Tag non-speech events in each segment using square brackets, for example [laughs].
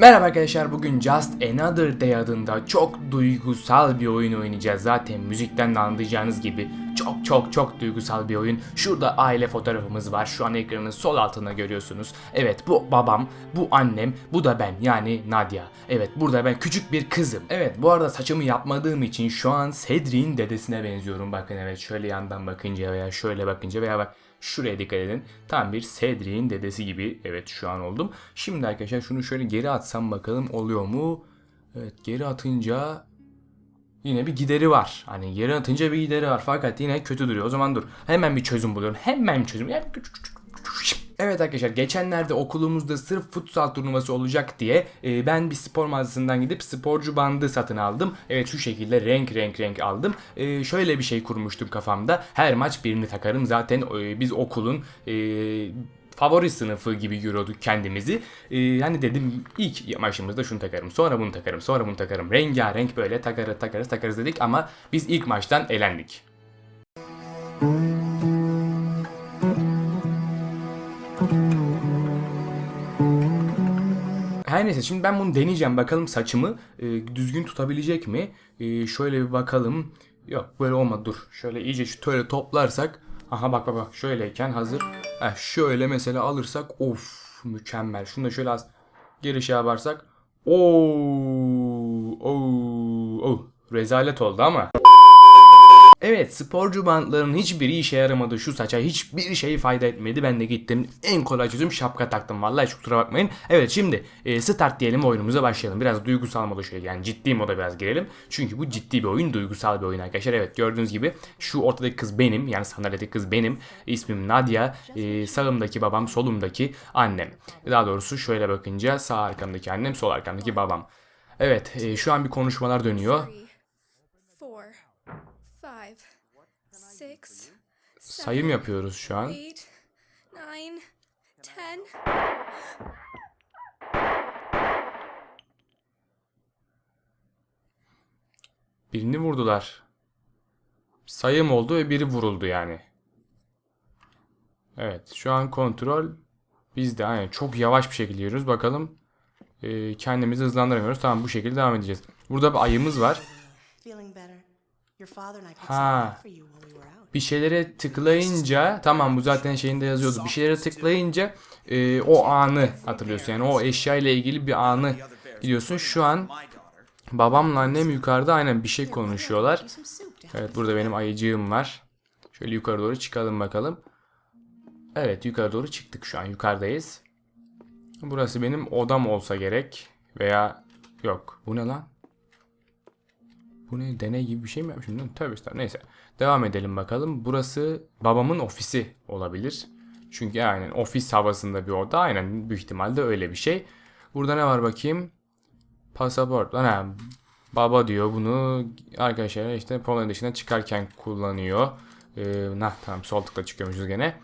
Merhaba arkadaşlar bugün Just Another Day adında çok duygusal bir oyun oynayacağız. Zaten müzikten de anlayacağınız gibi çok çok çok duygusal bir oyun. Şurada aile fotoğrafımız var. Şu an ekranın sol altında görüyorsunuz. Evet bu babam, bu annem, bu da ben yani Nadia. Evet burada ben küçük bir kızım. Evet bu arada saçımı yapmadığım için şu an Cedric'in dedesine benziyorum. Bakın evet şöyle yandan bakınca veya şöyle bakınca veya bak Şuraya dikkat edin. Tam bir Cedric'in dedesi gibi. Evet şu an oldum. Şimdi arkadaşlar şunu şöyle geri atsam bakalım oluyor mu? Evet geri atınca yine bir gideri var. Hani geri atınca bir gideri var. Fakat yine kötü duruyor. O zaman dur. Hemen bir çözüm buluyorum. Hemen bir çözüm. Evet arkadaşlar geçenlerde okulumuzda sırf futsal turnuvası olacak diye e, ben bir spor mağazasından gidip sporcu bandı satın aldım. Evet şu şekilde renk renk renk aldım. E, şöyle bir şey kurmuştum kafamda. Her maç birini takarım. Zaten e, biz okulun e, favori sınıfı gibi görüyorduk kendimizi. Ee, hani dedim ilk maçımızda şunu takarım, sonra bunu takarım, sonra bunu takarım. Rengarenk böyle takarız takarız takarız dedik ama biz ilk maçtan elendik. Her neyse şimdi ben bunu deneyeceğim. Bakalım saçımı e, düzgün tutabilecek mi? E, şöyle bir bakalım. Yok böyle olmadı dur. Şöyle iyice şu şöyle toplarsak. Aha bak bak bak şöyleyken hazır. Heh, şöyle mesela alırsak of mükemmel. Şunu da şöyle az geri şey yaparsak. Oo, oo, oo. Rezalet oldu ama. Evet sporcu bantların hiçbiri işe yaramadı şu saça hiçbir şey fayda etmedi ben de gittim en kolay çözüm şapka taktım vallahi hiç kusura bakmayın. Evet şimdi e, start diyelim oyunumuza başlayalım biraz duygusal moda şöyle yani ciddi moda biraz girelim. Çünkü bu ciddi bir oyun duygusal bir oyun arkadaşlar evet gördüğünüz gibi şu ortadaki kız benim yani sandalyedeki kız benim ismim Nadia e, sağımdaki babam solumdaki annem. Daha doğrusu şöyle bakınca sağ arkamdaki annem sol arkamdaki babam. Evet e, şu an bir konuşmalar dönüyor. Sayım yapıyoruz şu an. eight, nine, ten. Birini vurdular. Sayım oldu ve biri vuruldu yani. Evet şu an kontrol bizde. Aynen çok yavaş bir şekilde yürüyoruz. Bakalım e, kendimizi hızlandıramıyoruz. Tamam bu şekilde devam edeceğiz. Burada bir ayımız var. Ha. Bir şeylere tıklayınca tamam bu zaten şeyinde yazıyordu. Bir şeylere tıklayınca e, o anı hatırlıyorsun. Yani o eşya ile ilgili bir anı gidiyorsun. Şu an babamla annem yukarıda aynen bir şey konuşuyorlar. Evet burada benim ayıcığım var. Şöyle yukarı doğru çıkalım bakalım. Evet yukarı doğru çıktık şu an yukarıdayız. Burası benim odam olsa gerek. Veya yok. Bu ne lan? Bu ne? Deney gibi bir şey mi yapmışım? lan? Tövbe estağfurullah. Neyse. Devam edelim bakalım. Burası babamın ofisi olabilir. Çünkü aynen ofis havasında bir oda. Aynen büyük ihtimalle öyle bir şey. Burada ne var bakayım? Pasaport. Lan baba diyor bunu arkadaşlar işte Polonya dışına çıkarken kullanıyor. Ee, nah tamam sol tıkla çıkıyormuşuz gene.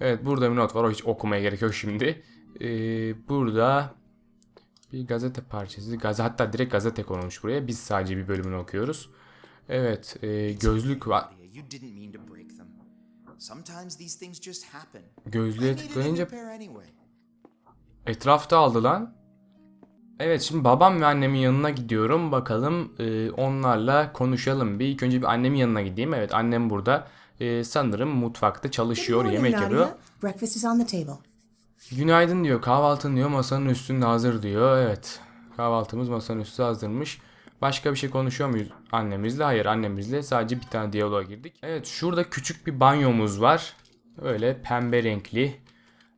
Evet burada bir not var o hiç okumaya gerek yok şimdi. Ee, burada bir gazete parçası. Gazete, hatta direkt gazete konulmuş buraya. Biz sadece bir bölümünü okuyoruz. Evet e, gözlük var. Gözlüğe tıklayınca. Etrafta aldı lan. Evet şimdi babam ve annemin yanına gidiyorum. Bakalım e, onlarla konuşalım. Bir ilk önce bir annemin yanına gideyim. Evet annem burada. E, sanırım mutfakta çalışıyor, yemek yapıyor. Nadia. Breakfast is on the table. Günaydın diyor. Kahvaltın diyor masanın üstünde hazır diyor. Evet. Kahvaltımız masanın üstü hazırmış. Başka bir şey konuşuyor muyuz annemizle? Hayır annemizle sadece bir tane diyaloğa girdik. Evet şurada küçük bir banyomuz var. Öyle pembe renkli.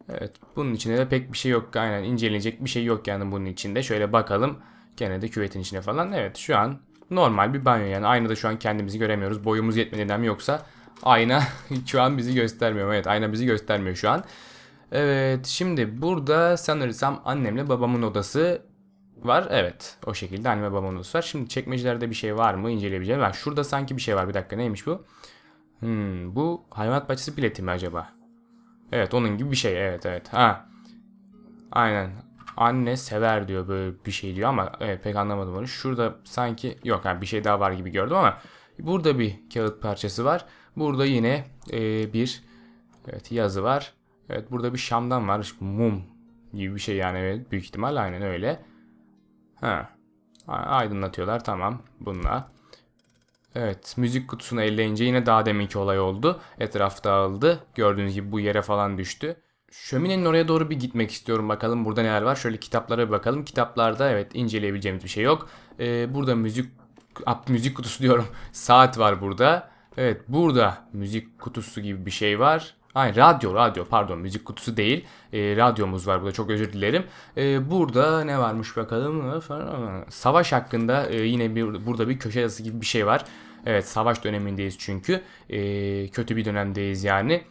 Evet bunun içinde de pek bir şey yok. Aynen incelenecek bir şey yok yani bunun içinde. Şöyle bakalım. Gene de küvetin içine falan. Evet şu an normal bir banyo yani. Aynada şu an kendimizi göremiyoruz. Boyumuz yetmediğinden mi yoksa ayna [laughs] şu an bizi göstermiyor. Evet ayna bizi göstermiyor şu an. Evet şimdi burada sanırsam annemle babamın odası var. Evet o şekilde annem ve babamın odası var. Şimdi çekmecelerde bir şey var mı inceleyebileceğim. Ben şurada sanki bir şey var. Bir dakika neymiş bu? Hmm, bu hayvanat bahçesi bileti mi acaba? Evet onun gibi bir şey. Evet evet. Ha. Aynen. Anne sever diyor böyle bir şey diyor ama evet pek anlamadım onu. Şurada sanki yok yani bir şey daha var gibi gördüm ama burada bir kağıt parçası var. Burada yine e, bir evet yazı var. Evet burada bir şamdan var. Mum gibi bir şey yani evet büyük ihtimal aynen öyle. Ha. Aydınlatıyorlar tamam bununla. Evet müzik kutusunu elleyince yine daha deminki olay oldu. Etraf dağıldı. Gördüğünüz gibi bu yere falan düştü. Şöminenin oraya doğru bir gitmek istiyorum bakalım burada neler var. Şöyle kitaplara bir bakalım. Kitaplarda evet inceleyebileceğimiz bir şey yok. Ee, burada müzik Ap, müzik kutusu diyorum. [laughs] Saat var burada. Evet burada müzik kutusu gibi bir şey var. Ay radyo radyo pardon müzik kutusu değil. Ee, radyomuz var burada çok özür dilerim. Ee, burada ne varmış bakalım. Savaş hakkında e, yine bir burada bir köşe yazısı gibi bir şey var. Evet savaş dönemindeyiz çünkü. Ee, kötü bir dönemdeyiz yani.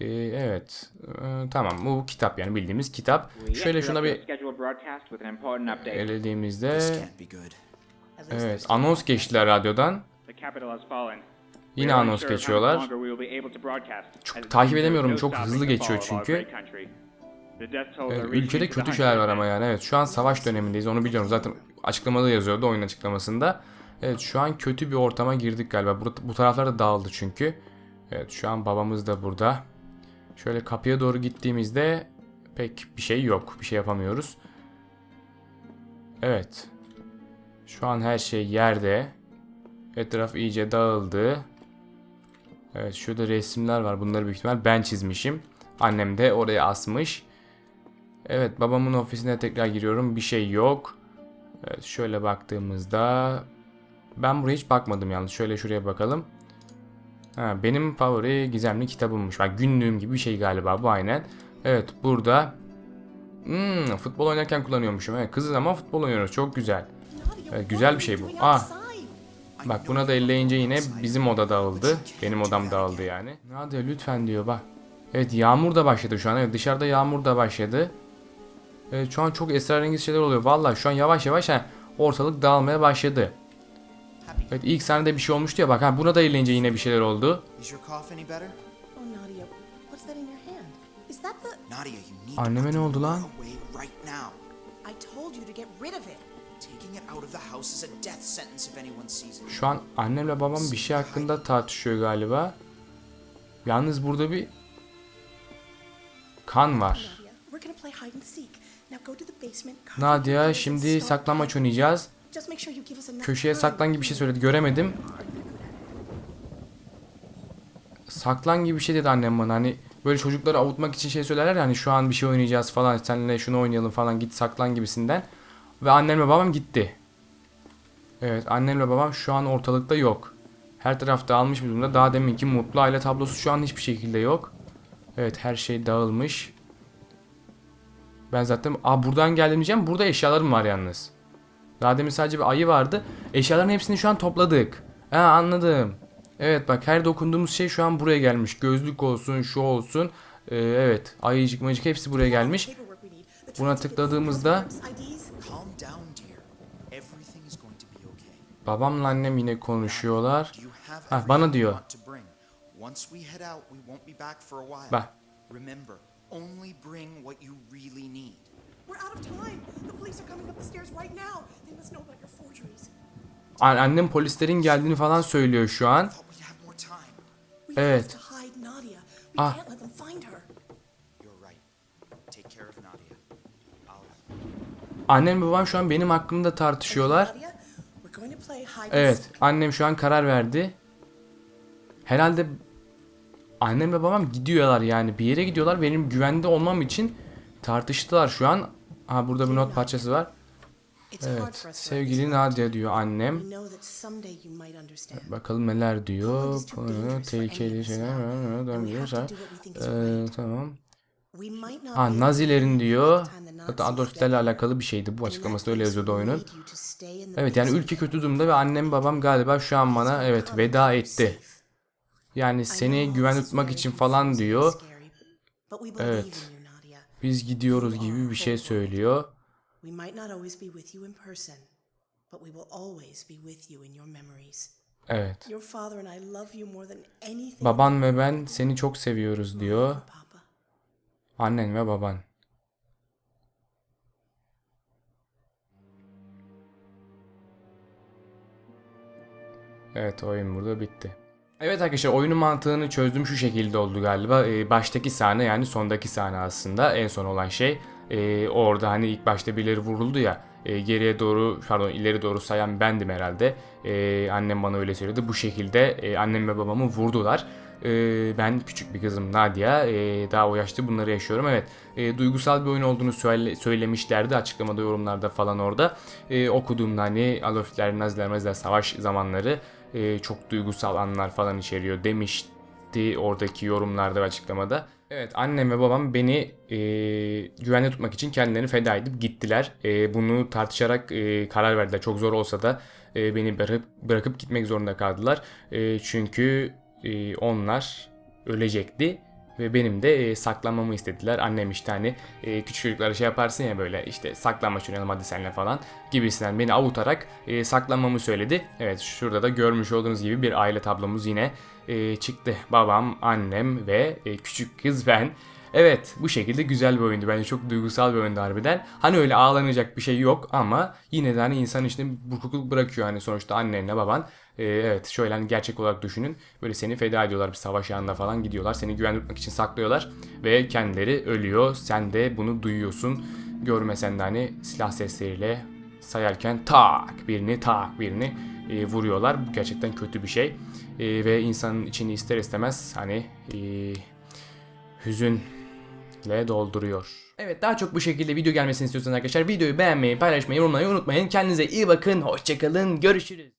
Ee, evet Ee, tamam bu kitap yani bildiğimiz kitap. Şöyle şuna bir elediğimizde evet anons geçtiler radyodan. Yine anons geçiyorlar. Çok takip edemiyorum, çok hızlı geçiyor çünkü. Evet, ülkede kötü şeyler var ama yani evet şu an savaş dönemindeyiz onu biliyorum zaten açıklamada yazıyordu oyun açıklamasında. Evet şu an kötü bir ortama girdik galiba bu, bu taraflar da dağıldı çünkü. Evet şu an babamız da burada. Şöyle kapıya doğru gittiğimizde pek bir şey yok bir şey yapamıyoruz. Evet. Şu an her şey yerde. Etraf iyice dağıldı. Evet şurada resimler var bunları büyük ihtimal ben çizmişim. Annem de oraya asmış. Evet babamın ofisine tekrar giriyorum. Bir şey yok. Evet şöyle baktığımızda ben buraya hiç bakmadım yalnız. Şöyle şuraya bakalım. Ha, benim favori gizemli kitabımmış. Bak günlüğüm gibi bir şey galiba bu aynen. Evet burada Hmm, futbol oynarken kullanıyormuşum. Evet kızız ama futbol oynuyoruz. Çok güzel. Evet, güzel bir şey bu. Ah Bak buna da elleyince yine bizim oda dağıldı. Benim odam dağıldı yani. Nadia lütfen diyor bak. Evet yağmur da başladı şu an. Evet dışarıda yağmur da başladı. Evet şu an çok esrarengiz şeyler oluyor. Vallahi şu an yavaş yavaş ha, ortalık dağılmaya başladı. Evet ilk sahnede bir şey olmuştu ya bak ha buna da elleyince yine bir şeyler oldu. Oh, Anneme ne oldu lan? Away right now. I told you to get rid of it. Taking it out of the house is a death sentence if anyone sees it. Şu an annemle babam bir şey hakkında tartışıyor galiba. Yalnız burada bir kan var. Nadia, we're gonna play hide and seek. Now go to the basement. cover your Nadia ears şimdi saklanmaç oynayacağız. Köşeye saklan gibi bir şey söyledi. Göremedim. Saklan gibi bir şey dedi annem bana. Hani böyle çocukları avutmak için şey söylerler ya hani şu an bir şey oynayacağız falan. Seninle şunu oynayalım falan git saklan gibisinden. Ve annemle babam gitti. Evet annemle babam şu an ortalıkta yok. Her taraf dağılmış bir durumda. Daha deminki mutlu aile tablosu şu an hiçbir şekilde yok. Evet her şey dağılmış. Ben zaten aa buradan geldim diyeceğim. Burada eşyalarım var yalnız. Daha demin sadece bir ayı vardı. Eşyaların hepsini şu an topladık. Ha anladım. Evet bak her dokunduğumuz şey şu an buraya gelmiş. Gözlük olsun, şu olsun. Ee, evet ayıcık macık hepsi buraya gelmiş. Buna tıkladığımızda babamla annem yine konuşuyorlar. Ha, bana diyor. Bak Remember, only bring what you really need. We're out of time. The police are coming up the stairs right now. They must know about your forgeries. an- annem polislerin geldiğini falan söylüyor şu an. Evet. Ah. can't let them find her. You're right. Take care of Nadia. I'll Annem ve babam şu an benim hakkımda tartışıyorlar. Evet annem şu an karar verdi. Herhalde annem ve babam gidiyorlar yani bir yere gidiyorlar. Benim güvende olmam için tartıştılar şu an. Ha burada bir not parçası var. Evet sevgili. Nadia diyor annem. Bakalım neler diyor. Tehlikeli şeyler Ee, tamam. Ha Nazilerin diyor. Hatta Adolf Hitler'le alakalı bir şeydi bu açıklaması da öyle yazıyordu oyunun. Evet yani ülke kötü durumda ve annem babam galiba şu an bana evet veda etti. Yani seni güven tutmak için falan diyor. Evet. Biz gidiyoruz gibi bir şey söylüyor. Evet. Baban ve ben seni çok seviyoruz diyor. Annen ve baban. Evet oyun burada bitti. Evet arkadaşlar oyunun mantığını çözdüm şu şekilde oldu galiba. Ee, baştaki sahne yani sondaki sahne aslında en son olan şey. Ee, orada hani ilk başta birileri vuruldu ya. E, geriye doğru pardon ileri doğru sayan bendim herhalde. E, annem bana öyle söyledi. Bu şekilde e, annem ve babamı vurdular. E, ben küçük bir kızım Nadia. E, daha o yaşta bunları yaşıyorum. Evet e, duygusal bir oyun olduğunu söyle, söylemişlerdi açıklamada yorumlarda falan orada. E, okuduğumda hani Alofler, Naziler, Maziler savaş zamanları e, çok duygusal anlar falan içeriyor demişti oradaki yorumlarda ve açıklamada. Evet annem ve babam beni e, güvende tutmak için kendilerini feda edip gittiler. E, bunu tartışarak e, karar verdiler. Çok zor olsa da e, beni bırakıp, bırakıp gitmek zorunda kaldılar. E, çünkü e, onlar ölecekti. Ve benim de e, saklanmamı istediler. Annem işte hani e, küçük çocuklara şey yaparsın ya böyle işte saklanmaç oynayalım hadi seninle falan gibisinden beni avutarak e, saklanmamı söyledi. Evet şurada da görmüş olduğunuz gibi bir aile tablomuz yine e, çıktı. Babam, annem ve e, küçük kız ben. Evet bu şekilde güzel bir oyundu. Bence çok duygusal bir oyundu harbiden. Hani öyle ağlanacak bir şey yok ama yine de hani insan içinde burkukluk bırakıyor. Hani sonuçta annenle baban. E, evet şöyle hani gerçek olarak düşünün. Böyle seni feda ediyorlar bir savaş yanında falan gidiyorlar. Seni güvende tutmak için saklıyorlar. Ve kendileri ölüyor. Sen de bunu duyuyorsun. Görmesen de hani silah sesleriyle sayarken tak birini tak birini e, vuruyorlar. Bu gerçekten kötü bir şey. E, ve insanın içini ister istemez hani e, hüzünle dolduruyor. Evet daha çok bu şekilde video gelmesini istiyorsanız arkadaşlar videoyu beğenmeyi, paylaşmayı, yorumlamayı unutmayın. Kendinize iyi bakın. Hoşçakalın. Görüşürüz.